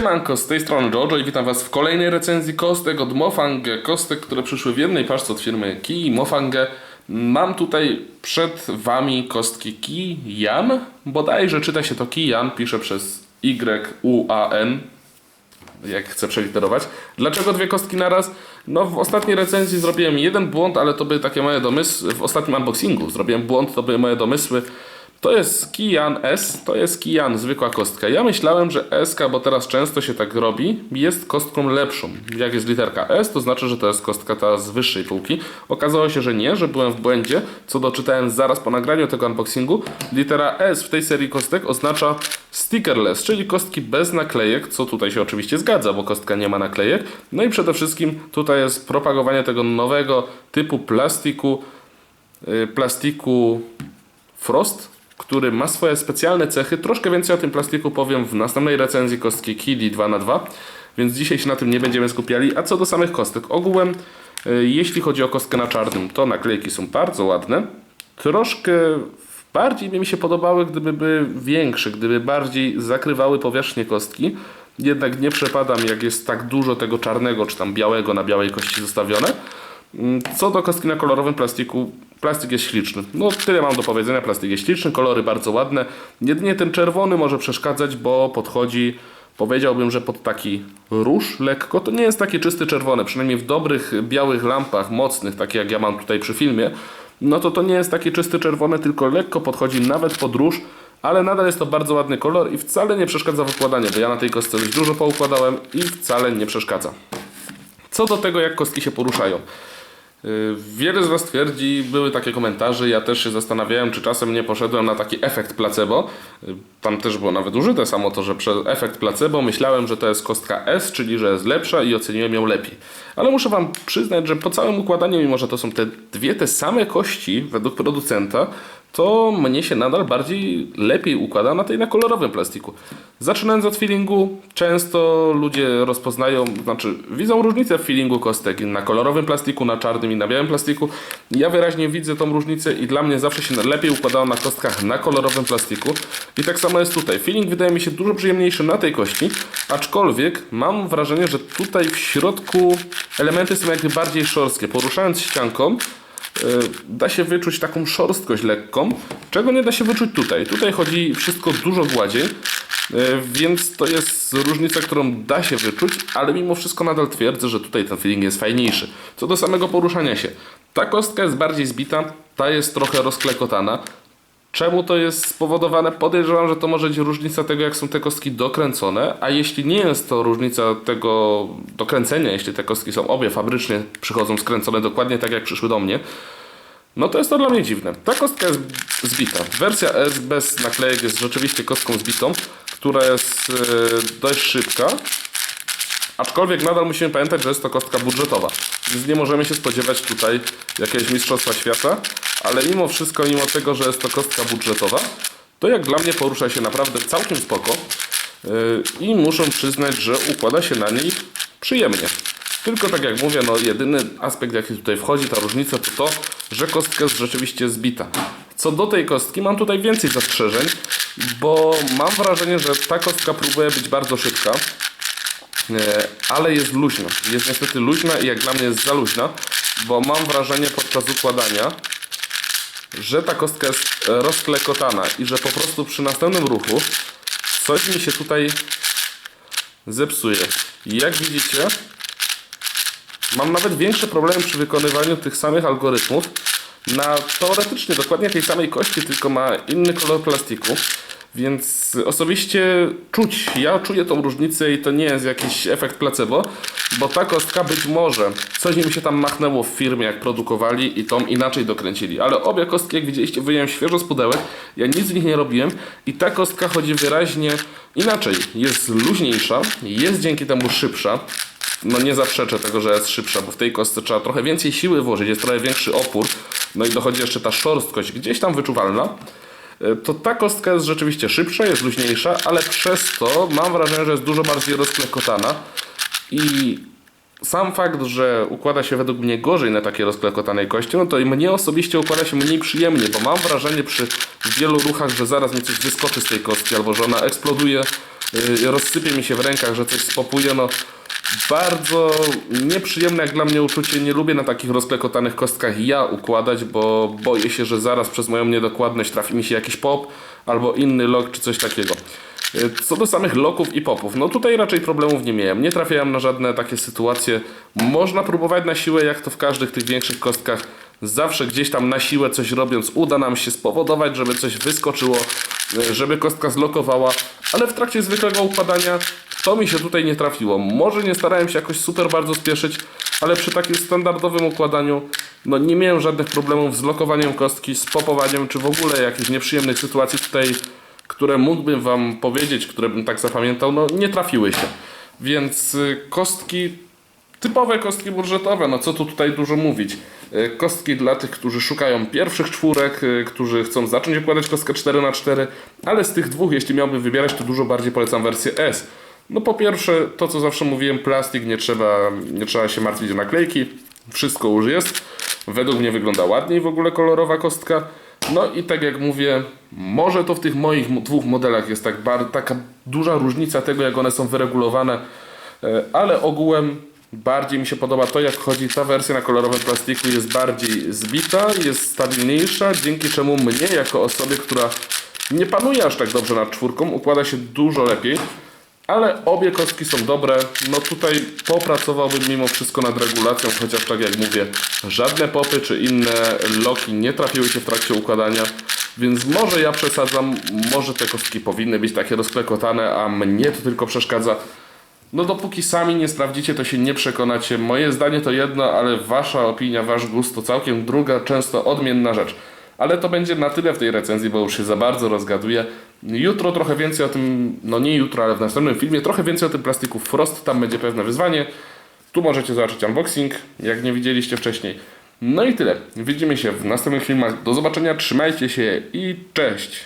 Siemanko, z tej strony Jojo i witam Was w kolejnej recenzji kostek od Mofange. Kostek, które przyszły w jednej paczce od firmy i Mofange. Mam tutaj przed Wami kostki Kijan. Bodajże czyta się to Kijan, pisze przez Y-U-A-N. Jak chcę przeliterować. Dlaczego dwie kostki naraz? No w ostatniej recenzji zrobiłem jeden błąd, ale to były takie moje domysły. W ostatnim unboxingu zrobiłem błąd, to były moje domysły. To jest Kijan S, to jest Kijan, zwykła kostka. Ja myślałem, że S, bo teraz często się tak robi, jest kostką lepszą. Jak jest literka S, to znaczy, że to jest kostka ta z wyższej półki. Okazało się, że nie, że byłem w błędzie, co doczytałem zaraz po nagraniu tego unboxingu. Litera S w tej serii kostek oznacza stickerless, czyli kostki bez naklejek, co tutaj się oczywiście zgadza, bo kostka nie ma naklejek. No i przede wszystkim tutaj jest propagowanie tego nowego typu plastiku, yy, plastiku Frost, który ma swoje specjalne cechy. Troszkę więcej o tym plastiku powiem w następnej recenzji kostki Kili 2x2, więc dzisiaj się na tym nie będziemy skupiali. A co do samych kostek, ogółem y, jeśli chodzi o kostkę na czarnym, to naklejki są bardzo ładne. Troszkę bardziej by mi się podobały, gdyby były większe, gdyby bardziej zakrywały powierzchnię kostki. Jednak nie przepadam, jak jest tak dużo tego czarnego czy tam białego na białej kości zostawione. Mm, Co do kostki na kolorowym plastiku, plastik jest śliczny. No tyle mam do powiedzenia, plastik jest śliczny, kolory bardzo ładne. Jedynie ten czerwony może przeszkadzać, bo podchodzi, powiedziałbym, że pod taki róż lekko. To nie jest takie czysty czerwone, przynajmniej w dobrych białych lampach, mocnych, takie jak ja mam tutaj przy filmie. No to to nie jest takie czysty czerwone, tylko lekko podchodzi nawet pod róż. Ale nadal jest to bardzo ładny kolor i wcale nie przeszkadza w układaniu, bo ja na tej kostce już dużo poukładałem i wcale nie przeszkadza. Co do tego, jak kostki się poruszają. Yy, Wiele z Was twierdzi, były takie komentarze, ja też się zastanawiałem, czy czasem nie poszedłem na taki efekt placebo. Yy, Tam też było nawet użyte samo to, że przez efekt placebo myślałem, że to jest kostka S, czyli że jest lepsza i oceniłem ją lepiej. Ale muszę Wam przyznać, że po całym układaniu, mimo że to są te dwie te same kości według producenta, to mnie się nadal bardziej lepiej układa na tej na kolorowym plastiku. Zaczynając od feelingu, często ludzie rozpoznają, znaczy widzą różnicę w feelingu kostek na kolorowym plastiku, na czarnym i na białym plastiku. Ja wyraźnie widzę tą różnicę i dla mnie zawsze się lepiej układało na kostkach na kolorowym plastiku. I tak samo jest tutaj. Feeling wydaje mi się dużo przyjemniejszy na tej kości, aczkolwiek mam wrażenie, że tutaj w środku elementy są jakby bardziej szorstkie. Poruszając ścianką, y, da się wyczuć taką szorstkość lekką, czego nie da się wyczuć tutaj. Tutaj chodzi wszystko dużo gładziej, y, więc to jest różnica, którą da się wyczuć, ale mimo wszystko nadal twierdzę, że tutaj ten feeling jest fajniejszy. Co do samego poruszania się. Ta kostka jest bardziej zbita, ta jest trochę rozklekotana. Czemu to jest spowodowane? Podejrzewam, że to może być różnica tego, jak są te kostki dokręcone, a jeśli nie jest to różnica tego dokręcenia, jeśli te kostki są obie fabrycznie, przychodzą skręcone dokładnie tak, jak przyszły do mnie, no to jest to dla mnie dziwne. Ta kostka jest zbita. Wersja S bez naklejek jest rzeczywiście kostką zbitą, która jest e, dość szybka, aczkolwiek nadal musimy pamiętać, że jest to kostka budżetowa, więc nie możemy się spodziewać tutaj jakiegoś mistrzostwa świata, ale mimo wszystko, mimo tego, że jest to kostka budżetowa, to jak dla mnie porusza się naprawdę całkiem spoko yy, i muszę przyznać, że układa się na niej przyjemnie. Tylko tak jak mówię, no jedyny aspekt jaki tutaj wchodzi, ta różnica to to, że kostka jest rzeczywiście zbita. Co do tej kostki mam tutaj więcej zastrzeżeń, bo mam wrażenie, że ta kostka próbuje być bardzo szybka, E, ale jest luźna. Jest niestety luźna i jak dla mnie jest za luźna, bo mam wrażenie podczas układania, że ta kostka jest rozklekotana i że po prostu przy następnym ruchu coś mi się tutaj zepsuje. Jak widzicie, mam nawet większe problemy przy wykonywaniu tych samych algorytmów na teoretycznie dokładnie tej samej kości, tylko ma inny kolor plastiku. Więc osobiście czuć, ja czuję tą różnicę i to nie jest jakiś efekt placebo, bo ta kostka być może coś im się tam machnęło w firmie jak produkowali i tą inaczej dokręcili, ale obie kostki jak widzieliście wyjąłem świeżo z pudełek, ja nic z nich nie robiłem i ta kostka chodzi wyraźnie inaczej, jest luźniejsza, jest dzięki temu szybsza, no nie zaprzeczę tego, że jest szybsza, bo w tej kostce trzeba trochę więcej siły włożyć, jest trochę większy opór, no i dochodzi jeszcze ta szorstkość gdzieś tam wyczuwalna. To ta kostka jest rzeczywiście szybsza, jest luźniejsza, ale przez to mam wrażenie, że jest dużo bardziej rozklekotana. I sam fakt, że układa się według mnie gorzej na takiej rozklekotanej kości, no to i mnie osobiście układa się mniej przyjemnie, bo mam wrażenie przy wielu ruchach, że zaraz mi coś wyskoczy z tej kostki, albo że ona eksploduje yy, rozsypie mi się w rękach, że coś spopuje, no bardzo nieprzyjemne jak dla mnie uczucie. Nie lubię na takich rozklekotanych kostkach ja układać, bo boję się, że zaraz przez moją niedokładność trafi mi się jakiś pop albo inny lok czy coś takiego. Yy, Co do samych loków i popów, no tutaj raczej problemów nie miałem. Nie trafiałem na żadne takie sytuacje. Można próbować na siłę, jak to w każdych tych większych kostkach. Zawsze gdzieś tam na siłę coś robiąc uda nam się spowodować, żeby coś wyskoczyło, yy, żeby kostka zlokowała, ale w trakcie zwykłego układania to mi się tutaj nie trafiło. Może nie starałem się jakoś super bardzo spieszyć, ale przy takim standardowym układaniu no nie miałem żadnych problemów z lokowaniem kostki, z popowaniem, czy w ogóle jakichś nieprzyjemnych sytuacji tutaj, które mógłbym Wam powiedzieć, które bym tak zapamiętał, no nie trafiły się. Więc y, kostki Typowe kostki budżetowe, no co tu tutaj dużo mówić. Y, Kostki dla tych, którzy szukają pierwszych czwórek, y, którzy chcą zacząć układać kostkę 4x4, ale z tych dwóch, jeśli miałbym wybierać, to dużo bardziej polecam wersję S. No po pierwsze, to co zawsze mówiłem, plastik, nie trzeba, nie trzeba się martwić o naklejki, wszystko już jest. Według mnie wygląda ładniej w ogóle kolorowa kostka. No i tak jak mówię, może to w tych moich dwóch modelach jest tak taka duża różnica tego, jak one są wyregulowane, E, ale ogółem bardziej mi się podoba to, jak chodzi ta wersja na kolorowym plastiku, jest bardziej zbita, jest stabilniejsza, dzięki czemu mnie, jako osobie, która nie panuje aż tak dobrze nad czwórką, układa się dużo lepiej. Ale obie kostki są dobre. No tutaj popracowałbym mimo wszystko nad regulacją, chociaż tak jak mówię, żadne popy czy inne loki nie trafiły się w trakcie układania. Więc może ja przesadzam, może te kostki powinny być takie rozklekotane, a mnie to tylko przeszkadza. No dopóki sami nie sprawdzicie, to się nie przekonacie. Moje zdanie to jedno, ale wasza opinia, wasz gust to całkiem druga, często odmienna rzecz. Ale to będzie na tyle w tej recenzji, bo już się za bardzo rozgaduję. Jutro trochę więcej o tym, no nie jutro, ale w następnym filmie trochę więcej o tym plastiku Frost, tam będzie pewne wyzwanie. Tu możecie zobaczyć unboxing, jak nie widzieliście wcześniej. No i tyle. Widzimy się w następnych filmach. Do zobaczenia, trzymajcie się i cześć!